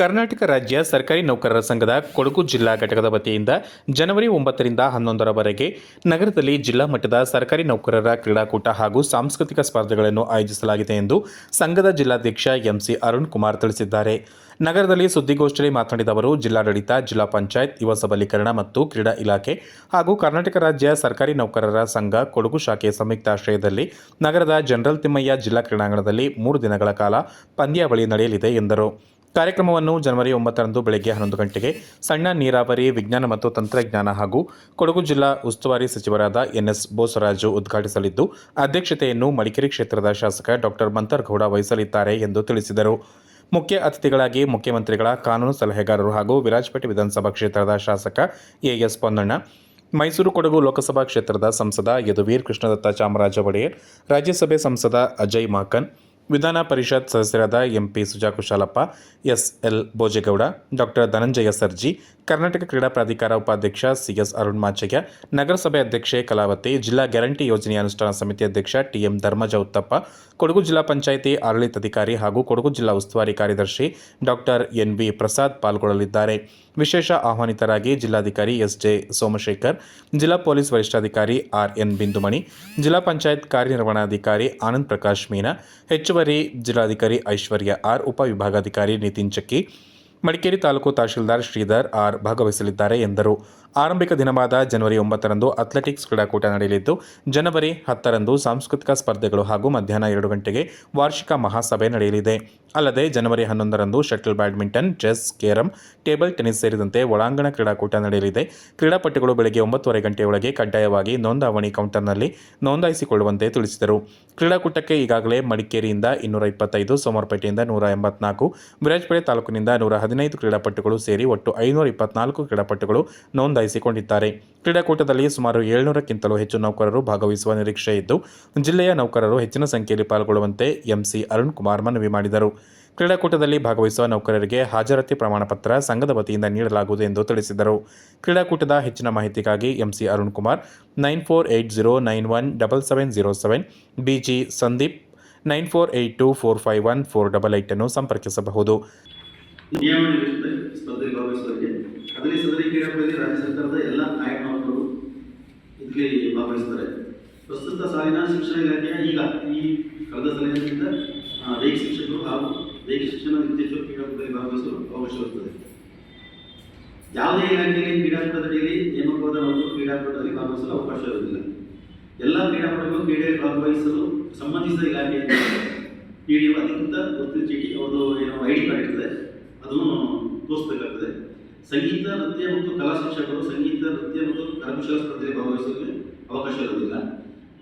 ಕರ್ನಾಟಕ ರಾಜ್ಯ ಸರ್ಕಾರಿ ನೌಕರರ ಸಂಘದ ಕೊಡಗು ಜಿಲ್ಲಾ ಘಟಕದ ವತಿಯಿಂದ ಜನವರಿ ಒಂಬತ್ತರಿಂದ ಹನ್ನೊಂದರವರೆಗೆ ನಗರದಲ್ಲಿ ಜಿಲ್ಲಾ ಮಟ್ಟದ ಸರ್ಕಾರಿ ನೌಕರರ ಕ್ರೀಡಾಕೂಟ ಹಾಗೂ ಸಾಂಸ್ಕೃತಿಕ ಸ್ಪರ್ಧೆಗಳನ್ನು ಆಯೋಜಿಸಲಾಗಿದೆ ಎಂದು ಸಂಘದ ಜಿಲ್ಲಾಧ್ಯಕ್ಷ ಎಂಸಿ ಅರುಣ್ ಕುಮಾರ್ ತಿಳಿಸಿದ್ದಾರೆ. ನಗರದಲ್ಲಿ ಸುದ್ದಿಗೋಷ್ಠಿಯಲ್ಲಿ ಮಾತನಾಡಿದ ಅವರು, ಜಿಲ್ಲಾಡಳಿತ, ಜಿಲ್ಲಾ ಪಂಚಾಯತ್, ಯುವ ಸಬಲೀಕರಣ ಮತ್ತು ಕ್ರೀಡಾ ಇಲಾಖೆ ಹಾಗೂ ಕರ್ನಾಟಕ ರಾಜ್ಯ ಸರ್ಕಾರಿ ನೌಕರರ ಸಂಘ ಕೊಡಗು ಶಾಖೆ ಸಂಯುಕ್ತಾಶ್ರಯದಲ್ಲಿ ನಗರದ ಜನರಲ್ ತಿಮ್ಮಯ್ಯ ಜಿಲ್ಲಾ ಕ್ರೀಡಾಂಗಣದಲ್ಲಿ ಮೂರು ದಿನಗಳ ಕಾಲ ಪಂದ್ಯಾವಳಿ ನಡೆಯಲಿದೆ ಎಂದರು. ಕಾರ್ಯಕ್ರಮವನ್ನು ಜನವರಿ ಒಂಬತ್ತರಂದು ಬೆಳಗ್ಗೆ ಹನ್ನೊಂದು ಗಂಟೆಗೆ ಸಣ್ಣ ನೀರಾವರಿ ವಿಜ್ಞಾನ ಮತ್ತು ತಂತ್ರಜ್ಞಾನ ಹಾಗೂ ಕೊಡಗು ಜಿಲ್ಲಾ ಉಸ್ತುವಾರಿ ಸಚಿವರಾದ ಎನ್ಎಸ್ ಬೋಸರಾಜು ಉದ್ಘಾಟಿಸಲಿದ್ದು, ಅಧ್ಯಕ್ಷತೆಯನ್ನು ಮಡಿಕೇರಿ ಕ್ಷೇತ್ರದ ಶಾಸಕ ಡಾಕ್ಟರ್ ಮಂತರ್ಗೌಡ ವಹಿಸಲಿದ್ದಾರೆ ಎಂದು ತಿಳಿಸಿದರು. ಮುಖ್ಯ ಅತಿಥಿಗಳಾಗಿ ಮುಖ್ಯಮಂತ್ರಿಗಳ ಕಾನೂನು ಸಲಹೆಗಾರರು ಹಾಗೂ ವಿರಾಜಪೇಟೆ ವಿಧಾನಸಭಾ ಕ್ಷೇತ್ರದ ಶಾಸಕ ಎಎಸ್ ಪೊನ್ನಣ್ಣ, ಮೈಸೂರು ಕೊಡಗು ಲೋಕಸಭಾ ಕ್ಷೇತ್ರದ ಸಂಸದ ಯದುವೀರ್ ಕೃಷ್ಣದತ್ತ ಚಾಮರಾಜ ಒಡೆಯರ್, ರಾಜ್ಯಸಭೆ ಸಂಸದ ಅಜಯ್ ಮಾಕನ್ ವಿಧಾನ ಪರಿಷತ್ ಸದಸ್ಯರಾದ MP Suja Kushalappa S L Bhojegowda, doctor Dhananjaya Sarji, Karnataka ಕ್ರೀಡಾ ಪ್ರಾಧಿಕಾರ ಉಪಾಧ್ಯಕ್ಷ ಸಿಎಸ್ ಅರುಣ್ ಮಾಚಯ್ಯ, ನಗರಸಭೆ ಅಧ್ಯಕ್ಷೆ ಕಲಾವತಿ, ಜಿಲ್ಲಾ ಗ್ಯಾರಂಟಿ ಯೋಜನೆಯ ಅನುಷ್ಠಾನ ಸಮಿತಿ ಅಧ್ಯಕ್ಷ ಟಿಎಂ ಧರ್ಮಜ ಉತ್ತಪ್ಪ, ಕೊಡಗು ಜಿಲ್ಲಾ ಪಂಚಾಯಿತಿ ಆಡಳಿತಾಧಿಕಾರಿ ಹಾಗೂ ಕೊಡಗು ಜಿಲ್ಲಾ ಉಸ್ತುವಾರಿ ಕಾರ್ಯದರ್ಶಿ ಡಾಕ್ಟರ್ ಎನ್ ಬಿ ಪ್ರಸಾದ್ ಪಾಲ್ಗೊಳ್ಳಲಿದ್ದಾರೆ. ವಿಶೇಷ ಆಹ್ವಾನಿತರಾಗಿ ಜಿಲ್ಲಾಧಿಕಾರಿ ಎಸ್ ಜೆ ಸೋಮಶೇಖರ್, ಜಿಲ್ಲಾ ಪೊಲೀಸ್ ವರಿಷ್ಠಾಧಿಕಾರಿ ಆರ್ ಎನ್ ಬಿಂದುಮಣಿ, ಜಿಲ್ಲಾ ಪಂಚಾಯತ್ ಕಾರ್ಯನಿರ್ವಹಣಾಧಿಕಾರಿ ಆನಂದ್ ಪ್ರಕಾಶ್ ಮೀನಾ ಹೆಚ್ಚುವರಿ ಜಿಲ್ಲಾಧಿಕಾರಿ ಐಶ್ವರ್ಯ ಆರ್ ಉಪವಿಭಾಗಾಧಿಕಾರಿ ನಿತಿನ್ ಚಕ್ಕಿ ಮಡಿಕೇರಿ ತಾಲೂಕು ತಹಶೀಲ್ದಾರ್ ಶ್ರೀಧರ್ ಆರ್ ಭಾಗವಹಿಸಲಿದ್ದಾರೆ ಎಂದರು. ಆರಂಭಿಕ ದಿನವಾದ ಜನವರಿ ಒಂಬತ್ತರಂದು ಅಥ್ಲೆಟಿಕ್ಸ್ ಕ್ರೀಡಾಕೂಟ ನಡೆಯಲಿದ್ದು, ಜನವರಿ ಹತ್ತರಂದು ಸಾಂಸ್ಕೃತಿಕ ಸ್ಪರ್ಧೆಗಳು ಹಾಗೂ ಮಧ್ಯಾಹ್ನ ಎರಡು ಗಂಟೆಗೆ ವಾರ್ಷಿಕ ಮಹಾಸಭೆ ನಡೆಯಲಿದೆ. ಅಲ್ಲದೆ, ಜನವರಿ ಹನ್ನೊಂದರಂದು shuttle badminton, chess, carrom, table tennis ಸೇರಿದಂತೆ ಒಳಾಂಗಣ ಕ್ರೀಡಾಕೂಟ ನಡೆಯಲಿದೆ. ಕ್ರೀಡಾಪಟುಗಳು ಬೆಳಗ್ಗೆ ಒಂಬತ್ತುವರೆ ಗಂಟೆಯೊಳಗೆ ಕಡ್ಡಾಯವಾಗಿ ನೋಂದಾವಣಿ ಕೌಂಟರ್ನಲ್ಲಿ ನೋಂದಾಯಿಸಿಕೊಳ್ಳುವಂತೆ ತಿಳಿಸಿದರು. ಕ್ರೀಡಾಕೂಟಕ್ಕೆ ಈಗಾಗಲೇ ಮಡಿಕೇರಿಯಿಂದ ಇನ್ನೂರ ಇಪ್ಪತ್ತೈದು, ಸೋಮವಾರಪೇಟೆಯಿಂದ ನೂರ ಎಂಬತ್ನಾಲ್ಕು, ವಿರಾಜಪೇಟೆ ತಾಲೂಕಿನಿಂದ ನೂರ ಹದಿನೈದು ಕ್ರೀಡಾಪಟುಗಳು ಸೇರಿ ಒಟ್ಟು ಐನೂರ ಇಪ್ಪತ್ನಾಲ್ಕು ಕ್ರೀಡಾಪಟುಗಳು ನೋಂದಾಯಿಸಿಕೊಂಡಿದ್ದಾರೆ ಕ್ರೀಡಾಕೂಟದಲ್ಲಿ ಸುಮಾರು ಏಳ್ನೂರಕ್ಕಿಂತಲೂ ಹೆಚ್ಚು ನೌಕರರು ಭಾಗವಹಿಸುವ ನಿರೀಕ್ಷೆ ಇದ್ದು, ಜಿಲ್ಲೆಯ ನೌಕರರು ಹೆಚ್ಚಿನ ಸಂಖ್ಯೆಯಲ್ಲಿ ಪಾಲ್ಗೊಳ್ಳುವಂತೆ ಎಂಸಿ ಅರುಣ್ ಕುಮಾರ್ ಮನವಿ ಮಾಡಿದರು. ಕ್ರೀಡಾಕೂಟದಲ್ಲಿ ಭಾಗವಹಿಸುವ ನೌಕರರಿಗೆ ಹಾಜರಾತಿ ಪ್ರಮಾಣಪತ್ರ ಸಂಘದ ವತಿಯಿಂದ ನೀಡಲಾಗುವುದು ಎಂದು ತಿಳಿಸಿದರು. ಕ್ರೀಡಾಕೂಟದ ಹೆಚ್ಚಿನ ಮಾಹಿತಿಗಾಗಿ MC Arun Kumar, nine four eight zero nine one double seven zero seven, BG Sandeep, nine four eight two four five one four double ಏಯ್ಟನ್ನು ಸಂಪರ್ಕಿಸಬಹುದು. ಸರ್ಕಾರದ ಎಲ್ಲ ನಾಯಕ ನೌಕರರು ಇದರಲ್ಲಿ ಭಾಗವಹಿಸ್ತಾರೆ. ಪ್ರಸ್ತುತ ಸಾಲಿನ ಶಿಕ್ಷಣ ಇಲಾಖೆಯ ಈಗ ಈ ಕಳೆದ ಸಲಹೆಯಿಂದ ದೈಹಿಕ ಶಿಕ್ಷಕರು ಹಾಗೂ ದೈಹಿಕ ಶಿಕ್ಷಣ ನಿರ್ದೇಶಕರು ಕ್ರೀಡಾಕೂಟದಲ್ಲಿ ಭಾಗವಹಿಸಲು ಅವಕಾಶವಿರುತ್ತದೆ ಯಾವುದೇ ಇಲಾಖೆಯಲ್ಲಿ ಕ್ರೀಡಾಕೂಟದಡಿಯಲ್ಲಿ ನೇಮಕವಾದ ಒಂದು ಕ್ರೀಡಾಕೂಟದಲ್ಲಿ ಭಾಗವಹಿಸಲು ಅವಕಾಶ ಇರುವುದಿಲ್ಲ. ಎಲ್ಲ ಕ್ರೀಡಾಪಟುಗಳು ಕ್ರೀಡೆಯಲ್ಲಿ ಭಾಗವಹಿಸಲು ಸಂಬಂಧಿಸಿದ ಇಲಾಖೆಯಿಂದ ಪಿ ಡಿ ಅಧಿಕೃತ ಗುರುತಿನ ಚೀಟಿ ಅವರು ಏನೋ ಐ ಡಿ ಕಾರ್ಡ್ ಇರ್ತದೆ, ಅದನ್ನು ತೋರಿಸಬೇಕಾಗ್ತದೆ. ಸಂಗೀತ, ನೃತ್ಯ ಮತ್ತು ಕಲಾ ಶಿಕ್ಷಕರು ಸಂಗೀತ, ನೃತ್ಯ ಮತ್ತು ಕರಕುಶಲ ಸ್ಪರ್ಧೆಯಲ್ಲಿ ಭಾಗವಹಿಸಲು ಅವಕಾಶ ಇರುವುದಿಲ್ಲ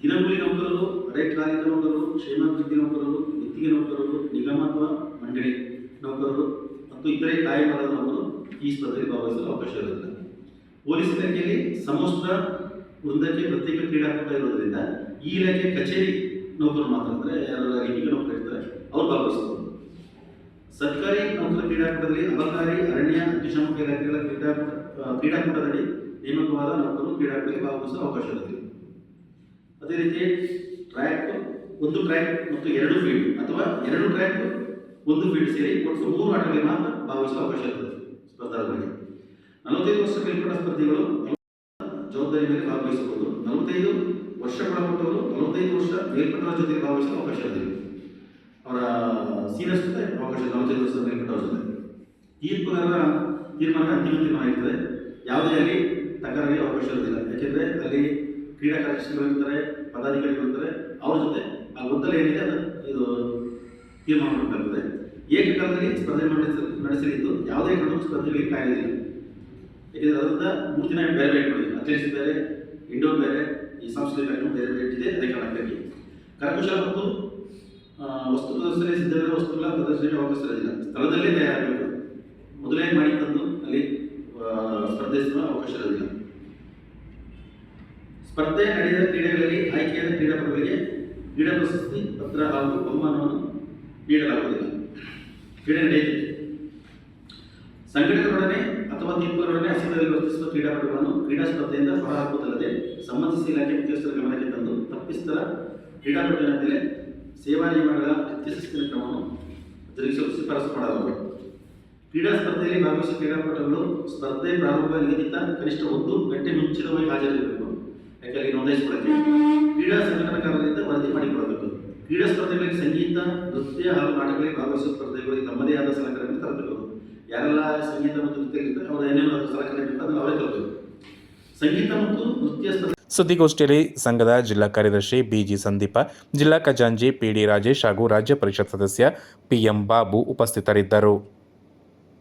ದಿನಗೂಲಿ ನೌಕರರು ಅರೆಕಾಲಿಕ ನೌಕರರು ಕ್ಷೇಮಾಭಿವೃದ್ಧಿ ನೌಕರರು, ಗುತ್ತಿಗೆ ನೌಕರರು, ನಿಗಮ ಅಥವಾ ಮಂಡಳಿ ನೌಕರರು ಮತ್ತು ಇತರೆ ಕಾಯಕವಾದ ನೌಕರರು ಈ ಸ್ಪರ್ಧೆಯಲ್ಲಿ ಭಾಗವಹಿಸಲು ಅವಕಾಶ ಇರುವುದಿಲ್ಲ ಪೊಲೀಸ್ ಇಲಾಖೆಯಲ್ಲಿ ಸಮಸ್ತ ವೃಂದಕ್ಕೆ ಪ್ರತ್ಯೇಕ ಕ್ರೀಡಾಕೂಟ ಇರೋದರಿಂದ ಈ ಇಲಾಖೆ ಕಚೇರಿ ನೌಕರರು ಮಾತ್ರ ಅಂದರೆ ಯಾರು ಲೈಂಗಿಕ ನೌಕರರು ಇರ್ತಾರೆ ಅವ್ರು ಭಾಗವಹಿಸಬಹುದು ಸರ್ಕಾರಿ ನೌಕರ ಕ್ರೀಡಾಕೂಟದಲ್ಲಿ ಅಬಕಾರಿ ಅರಣ್ಯ ಅಗ್ನಿಶಾಮಕ ಇಲಾಖೆಗಳ ಕ್ರೀಡಾಕೂಟ ಆ, ಕ್ರೀಡಾಕೂಟದಲ್ಲಿ ನೇಮಕವಾದ ನೌಕರು ಕ್ರೀಡಾಕೂಟಕ್ಕೆ ಭಾಗವಹಿಸಲು ಅವಕಾಶ ಇರುತ್ತದೆ ಅದೇ ರೀತಿ ಟ್ರ್ಯಾಕ್ ಒಂದು ಟ್ರ್ಯಾಕ್ ಮತ್ತು ಎರಡು ಫೀಲ್ಡ್ ಅಥವಾ ಎರಡು ಟ್ರ್ಯಾಕ್ ಒಂದು ಫೀಲ್ಡ್ ಸೇರಿ ಒಟ್ಟು ಮೂರು ಆಟಗಳಿಗೆ ಮಾತ್ರ ಭಾಗವಹಿಸುವ ಅವಕಾಶ ಇರುತ್ತದೆ ಸ್ಪರ್ಧಾರ್ಥಿಗಳಿಗೆ ನಲವತ್ತೈದು ವರ್ಷ ಮೇಲ್ಪಟ್ಟ ಸ್ಪರ್ಧಿಗಳು ಜವಾಬ್ದಾರಿ ಮೇಲೆ ಭಾಗವಹಿಸಬಹುದು. ನಲವತ್ತೈದು ವರ್ಷ ಒಳಪಟ್ಟವರು ನಲವತ್ತೈದು ವರ್ಷ ಮೇಲ್ಪಟ್ಟವರ ಜೊತೆ ಭಾಗವಹಿಸಲು ಅವಕಾಶ ಇರುತ್ತದೆ ಅವರ ಸೀನಿಯರ್ಸ್ ಜೊತೆ ಅವಕಾಶ ಮೇಲ್ಪಟ್ಟವರ ಜೊತೆ ತೀರ್ಪುಗಾರರ ತೀರ್ಮಾನ ಅಂತಿಮ ತೀರ್ಮಾನ ಇರ್ತದೆ ಯಾವುದೇ ಆಗಲಿ ತಕರಾರಿಗೆ ಅವಕಾಶ ಇರೋದಿಲ್ಲ. ಯಾಕೆಂದರೆ ಅಲ್ಲಿ ಕ್ರೀಡಾ ಕಾರ್ಯದರ್ಶಿಗಳು ಇರ್ತಾರೆ, ಪದಾಧಿಕಾರಿಗಳು ಇರ್ತಾರೆ, ಅವ್ರ ಜೊತೆ ಆ ಗೊಂದಲ ಏನಿದೆ ಅದು ಇದು ತೀರ್ಮಾನ ಮಾಡಬೇಕಾಗ್ತದೆ. ಏಕಕಾಲದಲ್ಲಿ ಸ್ಪರ್ಧೆ ನಡೆಸ ನಡೆಸಲಿದ್ದು ಯಾವುದೇ ಕಾರಣಕ್ಕೂ ಸ್ಪರ್ಧೆಗಳಿಗೆ ಕಾಯುವುದಿಲ್ಲ ಯಾಕೆಂದರೆ ಅದರಿಂದ ಮೂರು ಬೇರೆ ಬೇರೆ ಇಟ್ಕೊಂಡಿದ್ದೀವಿ ಅಥ್ಲೆಟಿಕ್ಸ್ ಬೇರೆ, ಇಂಡೋರ್ ಬೇರೆ, ಈ ಸಾಂಸ್ಕೃತಿಕ ಬೇರೆ ಬೇರೆ ಬೇರೆ ಇಟ್ಟಿದೆ ಅದೇ ಕಾರಣಕ್ಕಾಗಿ. ಕರಕುಶಲ ಮತ್ತು ವಸ್ತು ಪ್ರದರ್ಶನ ಸಿದ್ಧವಿರುವ ವಸ್ತುಗಳ ಪ್ರದರ್ಶನಕ್ಕೆ ಅವಕಾಶ ಇರೋದಿಲ್ಲ ಸ್ಥಳದಲ್ಲೇ ಮೊದಲೇ ಮಾಡಿ ತಂದು ಅಲ್ಲಿ ಸ್ಪರ್ಧಿಸುವ ಅವಕಾಶ ಇರೋದಿಲ್ಲ. ಸ್ಪರ್ಧೆ ನಡೆದ ಕ್ರೀಡೆಗಳಲ್ಲಿ ಆಯ್ಕೆಯಾದ ಕ್ರೀಡಾಪಟುಗಳಿಗೆ ಕ್ರೀಡಾ ಪ್ರಶಸ್ತಿ, ಪತ್ರ ಹಾಗೂ ಬಹುಮಾನವನ್ನು ನೀಡಲಾಗುವುದಿಲ್ಲ. ಕ್ರೀಡೆ ನಡೆಯುತ್ತಿದೆ. ಸಂಘಟನೆಗಳೊಡನೆ ಅಥವಾ ತೀರ್ಪುಗಳೊಡನೆ ಹಸಿರಲ್ಲಿ ವರ್ತಿಸುವ ಕ್ರೀಡಾಪಟುಗಳನ್ನು ಕ್ರೀಡಾ ಸ್ಪರ್ಧೆಯಿಂದ ಹೊರಹಾಕುವುದಲ್ಲದೆ ಸಂಬಂಧಿಸಿದ ಇಲಾಖೆ ಮುಖ್ಯಸ್ಥರ ಗಮನಕ್ಕೆ ತಂದು ತಪ್ಪಿಸ್ತರ ಕ್ರೀಡಾಪಟುವಿನ ಮೇಲೆ ಸೇವಾ ನಿಯಮಗಳ ನಿತ್ಯ ಶಿಸ್ತಿನ ಕ್ರಮವನ್ನು ಜರುಗಿಸಲು ಶಿಫಾರಸು ಮಾಡಲಾಗುವುದು ಕ್ರೀಡಾ ಸ್ಪರ್ಧೆಯಲ್ಲಿ ಭಾಗವಹಿಸುವ ಕ್ರೀಡಾಪಟುಗಳು ಸ್ಪರ್ಧೆ ಪ್ರಾರಂಭ ನಿಗದಿತ ಕನಿಷ್ಠ ಒಂದು ಗಂಟೆ ಮುಂಚಿತವಾಗಿ ಹಾಜರಿರಬೇಕು. ಯಾಕೆಂದರೆ ನೋಂದಾಯಿಸಿಕೊಳ್ಳಬೇಕು ಕ್ರೀಡಾ ಸಂಘಟನಾಕಾರರಿಂದ ವರದಿ ಮಾಡಿಕೊಳ್ಳಬೇಕು. ಕ್ರೀಡಾ ಸ್ಪರ್ಧೆಗಳಿಗೆ ಸಂಗೀತ, ನೃತ್ಯ ಹಾಗೂ ನಾಟಕಗಳಿಗೆ ಭಾಗವಹಿಸುವ ಸ್ಪರ್ಧೆಗಳಿಗೆ ತಮ್ಮದೇ ಆದ ಸಲಕರಣೆ ತರಬೇಕು ಯಾರೆಲ್ಲ ಸಂಗೀತ ಮತ್ತು ನೃತ್ಯ ಇರ್ತಾರೆ, ಅವರ ಏನೇನು ಸಲಕರಣೆ ಅದನ್ನು ಅವರೇ ತರಬೇಕು ಸಂಗೀತ ಮತ್ತು ನೃತ್ಯ ಸ್ಪರ್ಧೆ ಸುದ್ದಿಗೋಷ್ಠಿಯಲ್ಲಿ ಸಂಘದ ಜಿಲ್ಲಾ ಕಾರ್ಯದರ್ಶಿ ಬಿಜಿ ಸಂದೀಪ, ಜಿಲ್ಲಾ ಖಜಾಂಜಿ ಪಿಡಿ ರಾಜೇಶ್ ಹಾಗೂ ರಾಜ್ಯ ಪರಿಷತ್ ಸದಸ್ಯ ಪಿಎಂ ಬಾಬು ಉಪಸ್ಥಿತರಿದ್ದರು.